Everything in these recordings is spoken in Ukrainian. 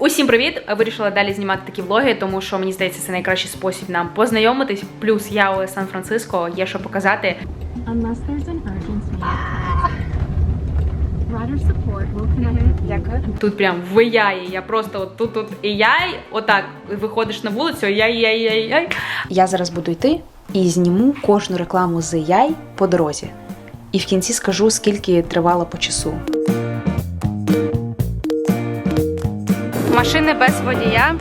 Усім привіт! Вирішила далі знімати такі влоги, тому що мені здається, це найкращий спосіб нам познайомитись. Плюс я у Сан-Франциско, є що показати. Дякую. Тут прям вияє. Я просто от тут, тут і яй, отак виходиш на вулицю, яй, яй, яй, яй. Я зараз буду йти і зніму кожну рекламу з яй по дорозі. І в кінці скажу, скільки тривало по часу. Машини без водія.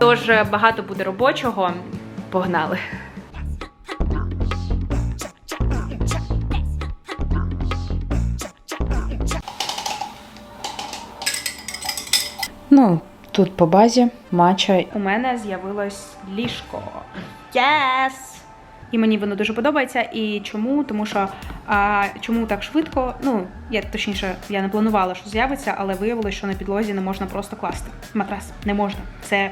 Тож е, багато буде робочого. Погнали. Ну, тут по базі матча. У мене з'явилось ліжко. Yes! І мені воно дуже подобається. І чому? Тому що а, чому так швидко? Ну, я точніше, я не планувала, що з'явиться, але виявилось, що на підлозі не можна просто класти. Матрас не можна. Це,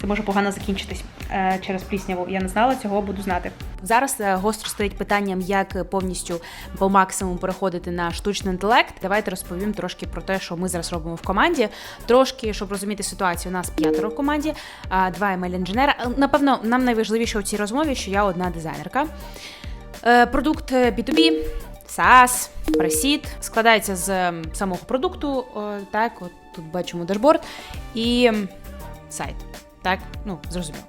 це може погано закінчитись е, через плісняву. Я не знала цього, буду знати. Зараз е, гостро стоїть питанням, як повністю по максимуму переходити на штучний інтелект. Давайте розповім трошки про те, що ми зараз робимо в команді. Трошки, щоб розуміти ситуацію, у нас п'ятеро в команді, два ml інженера. Напевно, нам найважливіше у цій розмові, що я одна дизайнерка. Е, Продукт е, B2B, SaaS, пресід складається з самого продукту. Так, от тут бачимо дашборд і сайт. Так, ну зрозуміло.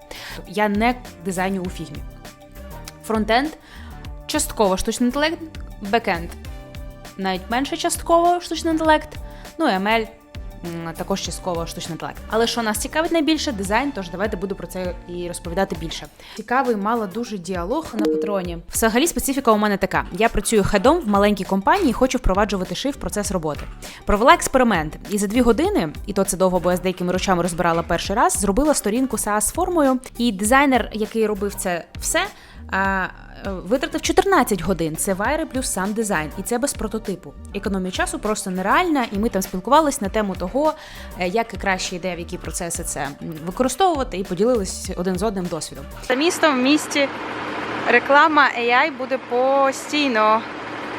Я не дизайню у фігмі фронтенд, частково штучний інтелект, бекенд навіть менше частково штучний інтелект, ну і ML також частково штучний інтелект. Але що нас цікавить найбільше дизайн, тож давайте буду про це і розповідати більше. Цікавий, мала дуже діалог на патроні. Взагалі, специфіка у мене така: я працюю хедом в маленькій компанії, і хочу впроваджувати шиф процес роботи. Провела експеримент, і за дві години, і то це довго, бо я з деякими речами розбирала перший раз, зробила сторінку SaaS формою, і дизайнер, який робив це все. А, е, Витратив 14 годин. Це вайри плюс сам дизайн, і це без прототипу. Економія часу просто нереальна, і ми там спілкувались на тему того, е, як краще йде, в які процеси це використовувати, і поділились один з одним досвідом. За містом в місті реклама AI буде постійно.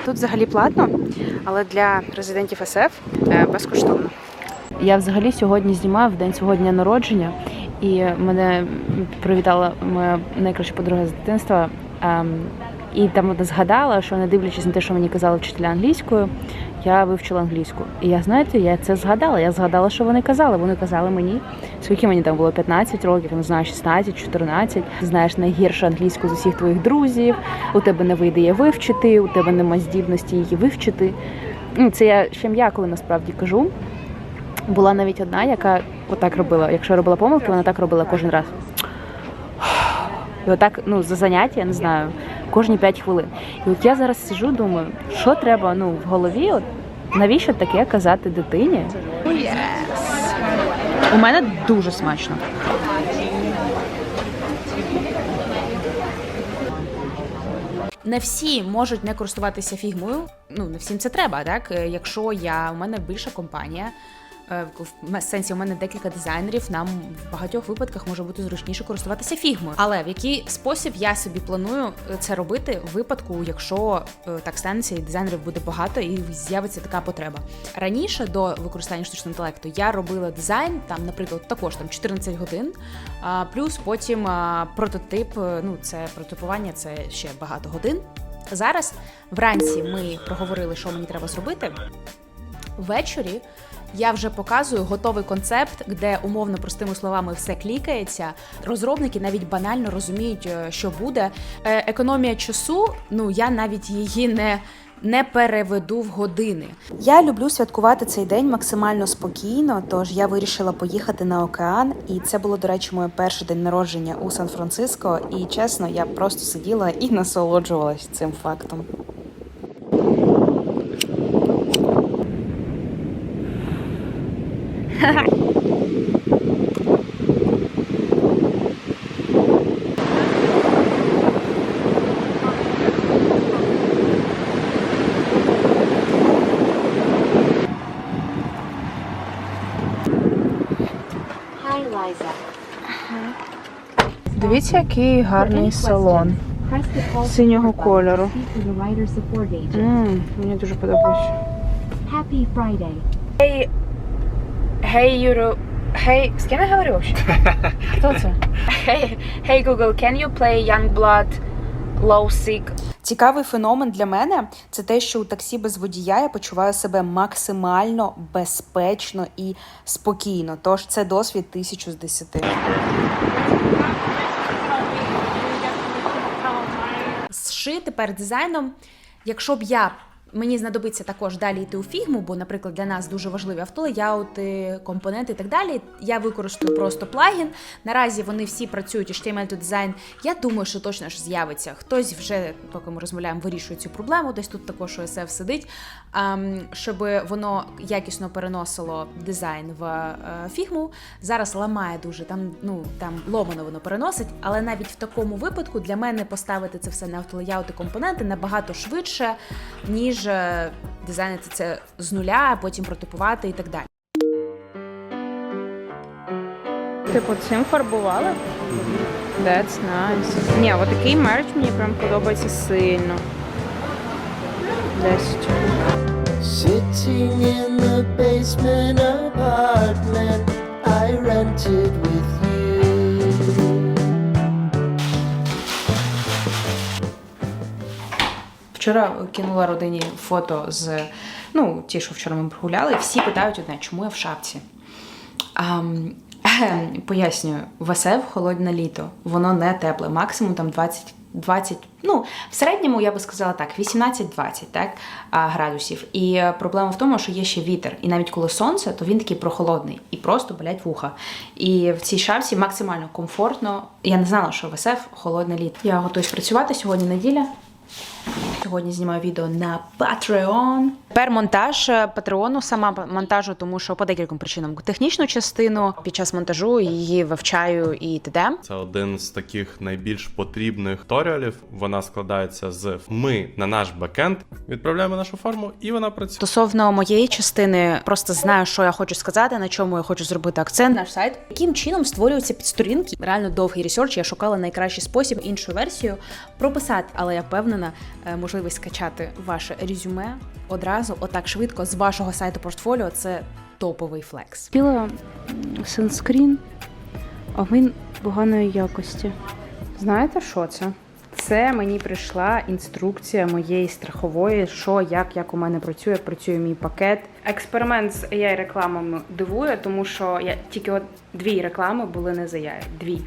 Тут взагалі платно, але для резидентів СФ е, безкоштовно. Я взагалі сьогодні знімаю в день свого дня народження, і мене привітала моя найкраща подруга з дитинства. ем, І там вона згадала, що не дивлячись на те, що мені казали вчителя англійською, я вивчила англійську. І я знаєте, я це згадала. Я згадала, що вони казали. Вони казали мені, скільки мені там було 15 років, не знаю, 16, 14. Ти знаєш найгіршу англійську з усіх твоїх друзів. У тебе не вийде її вивчити, у тебе немає здібності її вивчити. Ну, Це я ще м'якою насправді кажу. Була навіть одна, яка отак робила. Якщо робила помилки, вона так робила кожен раз. І отак, ну, за заняття, я не знаю, кожні 5 хвилин. І от я зараз сижу, думаю, що треба ну, в голові, от, навіщо таке казати дитині? У мене дуже смачно. Не всі можуть не користуватися фігмою. Ну не всім це треба, так Е, якщо я у мене більша компанія. Е, В сенсі у мене декілька дизайнерів. Нам в багатьох випадках може бути зручніше користуватися фігмою. Але в який спосіб я собі планую е, це робити в випадку, якщо е, так станеться, і дизайнерів буде багато і з'явиться така потреба. Раніше до використання штучного інтелекту я робила дизайн, там, наприклад, також там 14 годин, плюс потім прототип. Ну це прототипування, це ще багато годин. Зараз вранці ми проговорили, що мені треба зробити. Ввечері я вже показую готовий концепт, де умовно простими словами все клікається. Розробники навіть банально розуміють, е, що буде. Е, Економія часу, ну я навіть її не. Не переведу в години. Я люблю святкувати цей день максимально спокійно, тож я вирішила поїхати на океан. І це було, до речі, моє перший день народження у Сан-Франциско. І чесно, я просто сиділа і насолоджувалась цим фактом. Дивіться, який гарний салон синього кольору. М, мені дуже подобається. Happy Friday. Hey, Euro... Hey, з ким я говорю вообще? Хто це? Hey, hey, Google, can you play Youngblood Low Sick? Цікавий феномен для мене це те, що у таксі без водія я почуваю себе максимально безпечно і спокійно. Тож це досвід тисячу з десяти. зшити тепер дизайном. Якщо б я мені знадобиться також далі йти у фігму, бо, наприклад, для нас дуже важливі автолеяути, компоненти і так далі. Я використаю просто плагін. Наразі вони всі працюють HTML to Design. Я думаю, що точно ж з'явиться. Хтось вже, поки ми розмовляємо, вирішує цю проблему. Десь тут також ОСФ сидить, щоб воно якісно переносило дизайн в е, фігму. Зараз ламає дуже там, ну там ломано воно переносить, але навіть в такому випадку для мене поставити це все на автолеяути компоненти набагато швидше, ніж е, дизайнити це з нуля, а потім протипувати і так далі. Типу, цим фарбували? That's nice. Ні, от такий мерч мені прям подобається сильно. Десять. Sitting in the basement apartment I rented with Вчора кинула родині фото з ну, ті, що вчора ми прогуляли, всі питають одне, чому я в шапці. А, пояснюю, в холодне літо, воно не тепле, максимум там 20. 20, ну, в середньому я би сказала так, 18-20 так, градусів. І е, проблема в тому, що є ще вітер. І навіть коли сонце, то він такий прохолодний і просто болять вуха. І в цій шапці максимально комфортно. Я не знала, що в холодне літо. Я готуюсь працювати сьогодні неділя. Сьогодні знімаю відео на Patreon. Тепер монтаж е, Патреону, сама монтажу, тому що по декільком причинам. Технічну частину під час монтажу її вивчаю і т.д. Це один з таких найбільш потрібних туторіалів. Вона складається з ми на наш бекенд, відправляємо нашу форму, і вона працює. Стосовно моєї частини, просто знаю, що я хочу сказати, на чому я хочу зробити акцент. Наш сайт, яким чином створюються підсторінки. Реально довгий ресерч. Я шукала найкращий спосіб, іншу версію прописати, але я впевнена, можливість скачати ваше резюме одразу, отак швидко з вашого сайту портфоліо. Це топовий флекс. Купила санскрін, а він поганої якості. Знаєте, що це? Це мені прийшла інструкція моєї страхової, що як, як у мене працює, як працює мій пакет. Експеримент з AI рекламами дивує, тому що я тільки от дві реклами були не за AI. Дві.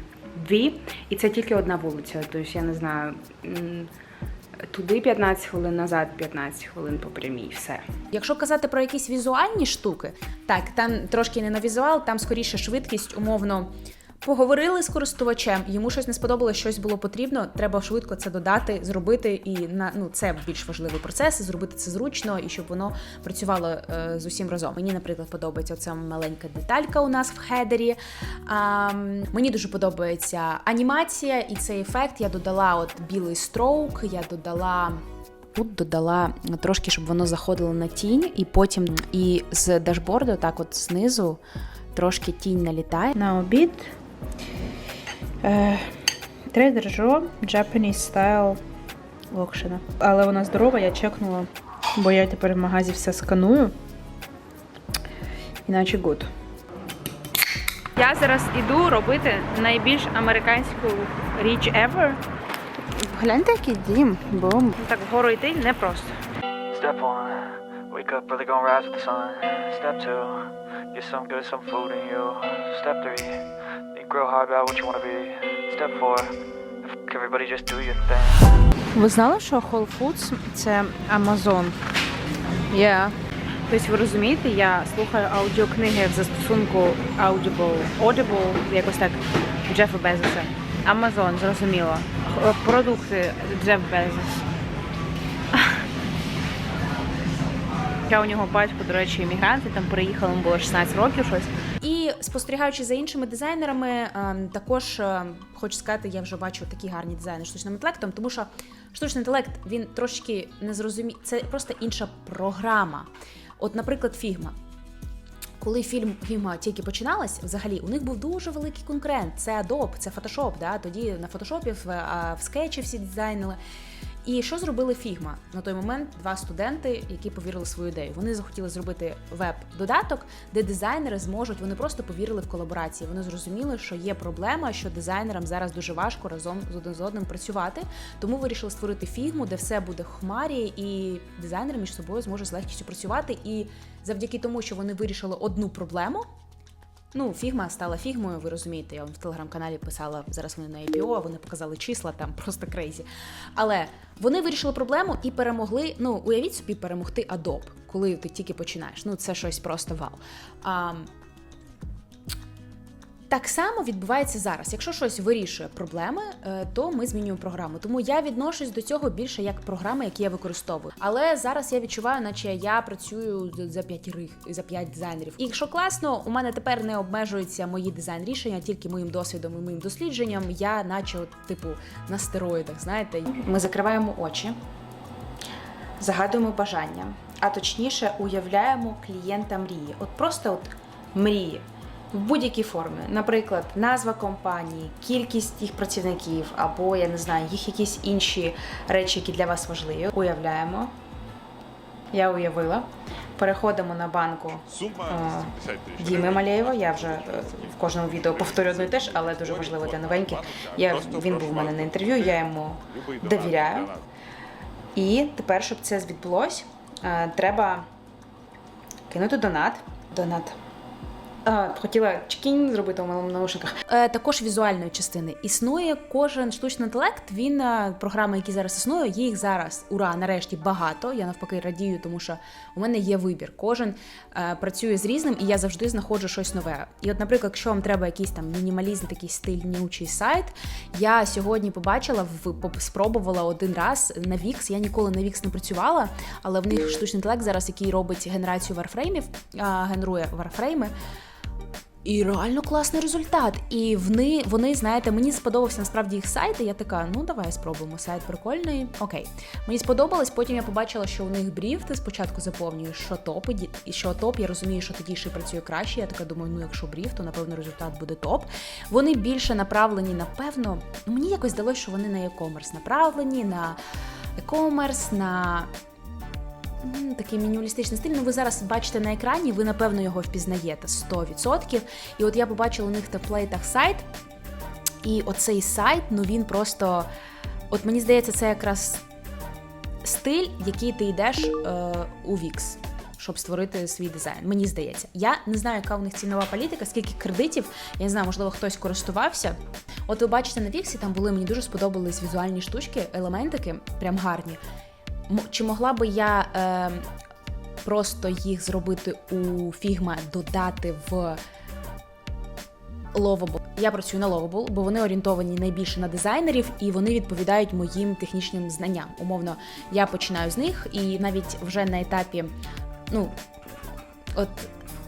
Дві. І це тільки одна вулиця. Тобто, я не знаю. Туди 15 хвилин, назад 15 хвилин по прямій. Все. Якщо казати про якісь візуальні штуки, так там трошки не на візуал, там скоріше швидкість, умовно. Поговорили з користувачем, йому щось не сподобалось, щось було потрібно. Треба швидко це додати, зробити, і на ну це більш важливий процес. Зробити це зручно і щоб воно працювало е, з усім разом. Мені, наприклад, подобається оця маленька деталька у нас в хедері. А, мені дуже подобається анімація і цей ефект. Я додала от білий строук, я додала. Тут додала трошки, щоб воно заходило на тінь, і потім і з дашборду, так от знизу, трошки тінь налітає. На обід е, Trader Joe Japanese Style локшина. Але вона здорова, я чекнула, бо я тепер в магазі все сканую. Іначе good. Я зараз іду робити найбільш американську річ ever. Гляньте, який дім, бом. Так вгору йти непросто. Step one, wake up early, gonna rise with the sun. Step two, get some good, some food in you. Step three, think hard about what you wanna be. Step four, f- everybody just do your thing. Ви знали, що Whole Foods це Amazon? Yeah. Тобто ви розумієте, я слухаю аудіокниги в застосунку Audible, Audible, якось так, Джефа Безоса. Amazon, зрозуміло. Х- Продукти Джеф Безос. Я у нього батько, до речі, іммігрант, і там переїхали, йому було 16 років щось. І спостерігаючи за іншими дизайнерами, ем, також е, хочу сказати, я вже бачу такі гарні дизайни штучним інтелектом, тому що штучний інтелект він трошки не зрозуміє. Це просто інша програма. От, наприклад, Figma. Коли фільм Figma тільки починалась, взагалі у них був дуже великий конкурент. Це Adobe, це Photoshop, да? Тоді на Photoshop, в, в скетчі всі дизайнили. І що зробили Figma? На той момент два студенти, які повірили в свою ідею. Вони захотіли зробити веб-додаток, де дизайнери зможуть, вони просто повірили в колаборації. Вони зрозуміли, що є проблема, що дизайнерам зараз дуже важко разом з один з одним працювати. Тому вирішили створити фігму, де все буде хмарі, і дизайнери між собою зможуть з легкістю працювати. І завдяки тому, що вони вирішили одну проблему. Ну, фігма стала фігмою, ви розумієте. Я вам в телеграм-каналі писала зараз вони на IPO, вони показали числа там просто крейзі. Але вони вирішили проблему і перемогли. Ну, уявіть собі, перемогти Adobe, коли ти тільки починаєш. Ну, це щось просто вау. А, так само відбувається зараз. Якщо щось вирішує проблеми, е, то ми змінюємо програму. Тому я відношусь до цього більше як програми, які я використовую. Але зараз я відчуваю, наче я працюю за п'ятірих за п'ять дизайнерів. І якщо класно, у мене тепер не обмежуються мої дизайн рішення, тільки моїм досвідом і моїм дослідженням. Я, наче, от, типу, на стероїдах, знаєте, Ми закриваємо очі, загадуємо бажання, а точніше уявляємо клієнта мрії. От просто от мрії в будь-якій формі. Наприклад, назва компанії, кількість їх працівників, або я не знаю, їх якісь інші речі, які для вас важливі. Уявляємо. Я уявила. Переходимо на банку е, Діми Малєєва. Я вже е, в кожному відео повторю одне і те ж, але дуже важливо для новеньких. Я, він був у мене на інтерв'ю, я йому довіряю. І тепер, щоб це відбулось, е, треба кинути донат. Донат. А, хотіла чкінь зробити у моєму наушниках. Е, також візуальної частини. Існує кожен штучний інтелект. Він е, програми, які зараз існують, їх зараз ура, нарешті багато. Я навпаки радію, тому що у мене є вибір. Кожен е, працює з різним, і я завжди знаходжу щось нове. І, от, наприклад, якщо вам треба якийсь там мінімалізм, такий стильнючий сайт, я сьогодні побачила, в спробувала один раз на Wix. Я ніколи на Wix не працювала, але в них штучний інтелект зараз, який робить генерацію варфреймів, а, генерує варфрейми. І реально класний результат. І вони, вони, знаєте, мені сподобався насправді їх сайт, і я така, ну давай спробуємо. Сайт прикольний. Окей. Мені сподобалось, потім я побачила, що у них брів ти спочатку заповнюєш, що топ, і що топ. Я розумію, що тоді ще працює краще. Я така думаю, ну якщо брів, то напевно результат буде топ. Вони більше направлені, напевно. Ну мені якось здалося, що вони на e-commerce направлені, на e-commerce, на Такий мінімалістичний стиль. Ну, ви зараз бачите на екрані, ви напевно його впізнаєте 100%. І от я побачила у них в темплейтах сайт. І оцей сайт, ну він просто. От мені здається, це якраз стиль, який ти йдеш е, у Wix, щоб створити свій дизайн. Мені здається. Я не знаю, яка у них цінова політика, скільки кредитів. Я не знаю, можливо, хтось користувався. От ви бачите на Віксі, там були мені дуже сподобались візуальні штучки, елементики, прям гарні. Чи могла би я е, просто їх зробити у Figma, додати в Lovable? Я працюю на Lovable, бо вони орієнтовані найбільше на дизайнерів і вони відповідають моїм технічним знанням. Умовно, я починаю з них, і навіть вже на етапі, ну, от.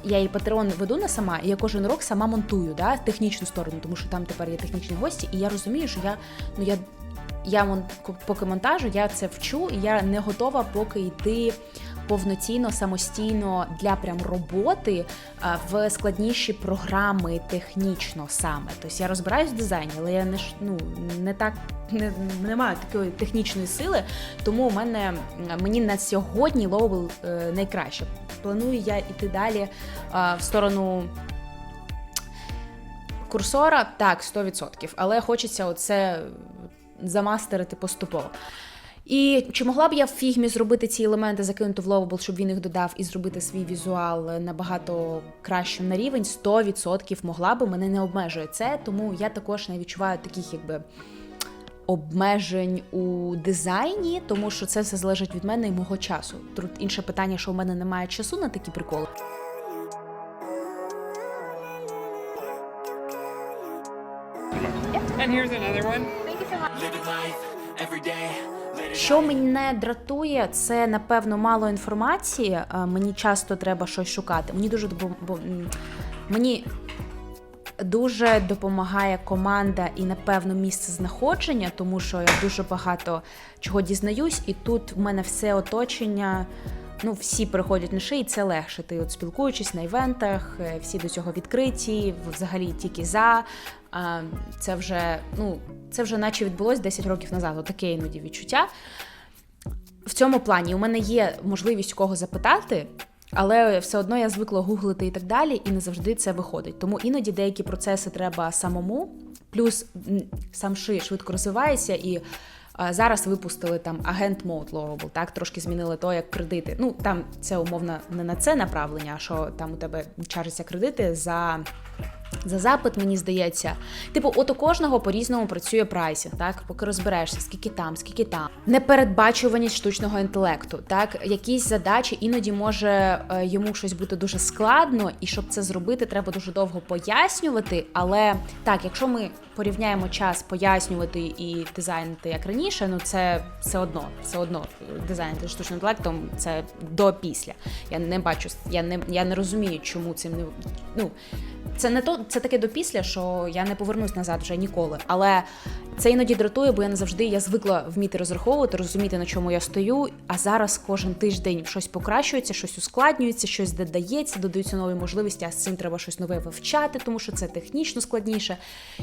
Я і Патреон веду не сама, і я кожен рок сама монтую да, технічну сторону, тому що там тепер є технічні гості, і я розумію, що я ну я я поки монтажу, я це вчу, і я не готова поки йти повноцінно, самостійно для прям роботи в складніші програми технічно саме. Тобто я розбираюсь в дизайні, але я не ну, не так не, не маю такої технічної сили, тому у мене мені на сьогодні лоу е, найкраще. Планую я йти далі в сторону курсора, так, 100%, але хочеться оце замастерити поступово. І чи могла б я в фігмі зробити ці елементи, закинути в Lovable, щоб він їх додав і зробити свій візуал набагато кращим на рівень? 100% могла би, мене не обмежує це, тому я також не відчуваю таких якби обмежень у дизайні, тому що це все залежить від мене і мого часу. Тут інше питання, що у мене немає часу на такі приколи. Що мене дратує, це напевно мало інформації. е, Мені часто треба щось шукати. Мені дуже мені дуже допомагає команда і, напевно, місце знаходження, тому що я дуже багато чого дізнаюсь, і тут в мене все оточення. Ну, всі приходять на шиї, це легше. Ти от спілкуючись на івентах, е, всі до цього відкриті, взагалі тільки за. Це вже, ну, це вже наче відбулось 10 років назад, отаке іноді відчуття. в цьому плані у мене є можливість кого запитати. Але все одно я звикла гуглити і так далі, і не завжди це виходить. Тому іноді деякі процеси треба самому. Плюс сам ши швидко розвивається і. Зараз випустили там агент Mode Lowable, так трошки змінили то, як кредити. Ну там це умовно не на це направлення, а що там у тебе чаржаться кредити за за запит, мені здається. Типу, от у кожного по-різному працює прайсінг, так? Поки розберешся, скільки там, скільки там. Непередбачуваність штучного інтелекту, так? Якісь задачі іноді може е, йому щось бути дуже складно, і щоб це зробити, треба дуже довго пояснювати. Але так, якщо ми порівняємо час пояснювати і дизайнити як раніше, ну це все одно, все одно дизайнити штучним інтелектом це до після. Я не бачу, я не я не розумію, чому цим не ну. Це не то, це таке допісля, що я не повернусь назад вже ніколи. Але це іноді дратує, бо я не завжди я звикла вміти розраховувати, розуміти, на чому я стою. А зараз кожен тиждень щось покращується, щось ускладнюється, щось додається, додаються нові можливості, а з цим треба щось нове вивчати, тому що це технічно складніше.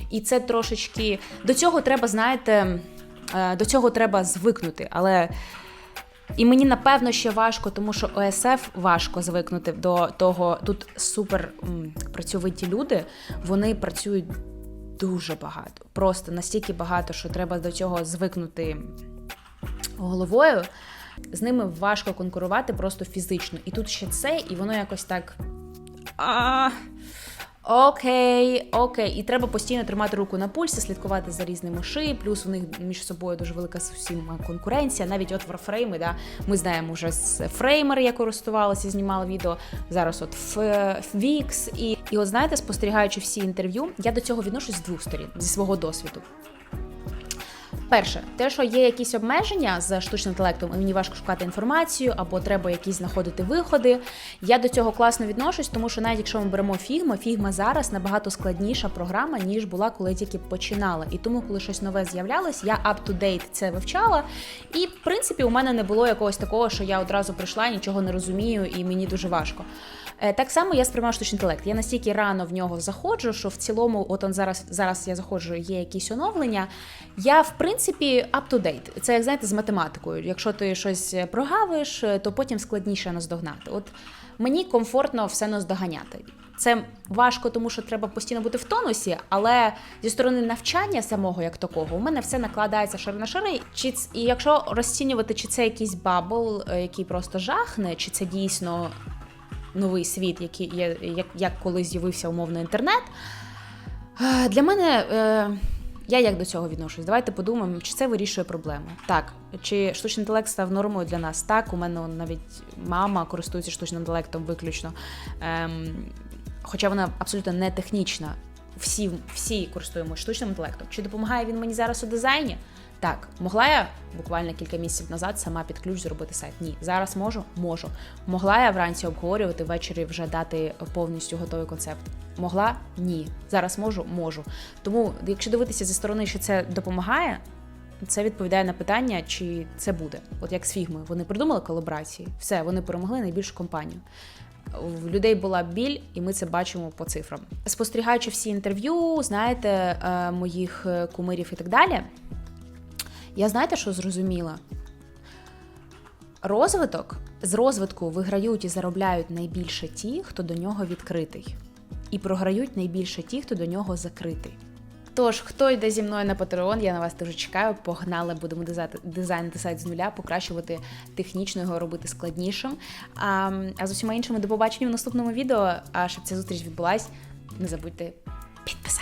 І це трошечки до цього треба, знаєте, е, до цього треба звикнути. Але і мені напевно ще важко, тому що ОСФ важко звикнути до того. Тут супер працьовиті люди, вони працюють дуже багато, просто настільки багато, що треба до цього звикнути головою. З ними важко конкурувати просто фізично. І тут ще це, і воно якось так. А, Окей, окей, і треба постійно тримати руку на пульсі, слідкувати за різними ши. Плюс у них між собою дуже велика з усім конкуренція. Навіть от варфрейми, да, ми знаємо вже з фреймер, я користувалася, знімала відео. Зараз от Вікс. І, і от знаєте, спостерігаючи всі інтерв'ю, я до цього відношусь з двох сторін зі свого досвіду. Перше, те, що є якісь обмеження з штучним інтелектом, і мені важко шукати інформацію, або треба якісь знаходити виходи. Я до цього класно відношусь, тому що навіть якщо ми беремо Figma, Figma зараз набагато складніша програма, ніж була, коли тільки починала. І тому, коли щось нове з'являлось, я up-to-date це вивчала. І, в принципі, у мене не було якогось такого, що я одразу прийшла, нічого не розумію, і мені дуже важко. Е, Так само я сприймаю штучний інтелект. Я настільки рано в нього заходжу, що в цілому, от он зараз зараз я заходжу, є якісь оновлення. Я в принципі up-to-date. Це як знаєте з математикою. Якщо ти щось прогавиш, то потім складніше наздогнати. От мені комфортно все наздоганяти. Це важко, тому що треба постійно бути в тонусі, але зі сторони навчання самого як такого, у мене все накладається шари на шари. Чи і якщо розцінювати, чи це якийсь бабл, е, який просто жахне, чи це дійсно новий світ, який є, як, як коли з'явився умовно інтернет. Е, Для мене е, я як до цього відношусь? Давайте подумаємо, чи це вирішує проблему. Так, чи штучний інтелект став нормою для нас? Так, у мене навіть мама користується штучним інтелектом виключно. Ем, хоча вона абсолютно не технічна. Всі, всі користуємося штучним інтелектом. Чи допомагає він мені зараз у дизайні? Так, могла я буквально кілька місяців назад сама під ключ зробити сайт? Ні. Зараз можу? Можу. Могла я вранці обговорювати, ввечері вже дати повністю готовий концепт. Могла? Ні. Зараз можу? Можу. Тому, якщо дивитися зі сторони, що це допомагає, це відповідає на питання, чи це буде. От як з фігмою. Вони придумали колаборації, все, вони перемогли найбільшу компанію. В людей була біль, і ми це бачимо по цифрам. Спостерігаючи всі інтерв'ю, знаєте, е, моїх е, кумирів і так далі. Я знаєте, що зрозуміла? Розвиток з розвитку виграють і заробляють найбільше ті, хто до нього відкритий, і програють найбільше ті, хто до нього закритий. Тож, хто йде зі мною на Patreon, я на вас дуже чекаю. Погнали, будемо дизайнити, сайт з нуля, покращувати технічно його робити складнішим. А, а з усіма іншими до побачення в наступному відео. А щоб ця зустріч відбулась, не забудьте підписатись.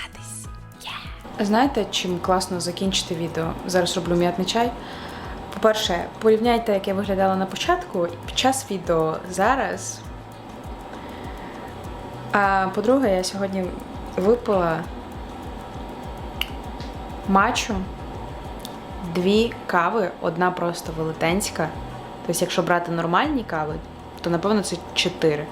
Знаєте, чим класно закінчити відео? Зараз роблю м'ятний чай. По-перше, порівняйте, як я виглядала на початку під час відео зараз. А по-друге, я сьогодні випила матчу, дві кави, одна просто велетенська. Тобто, якщо брати нормальні кави, то напевно це чотири.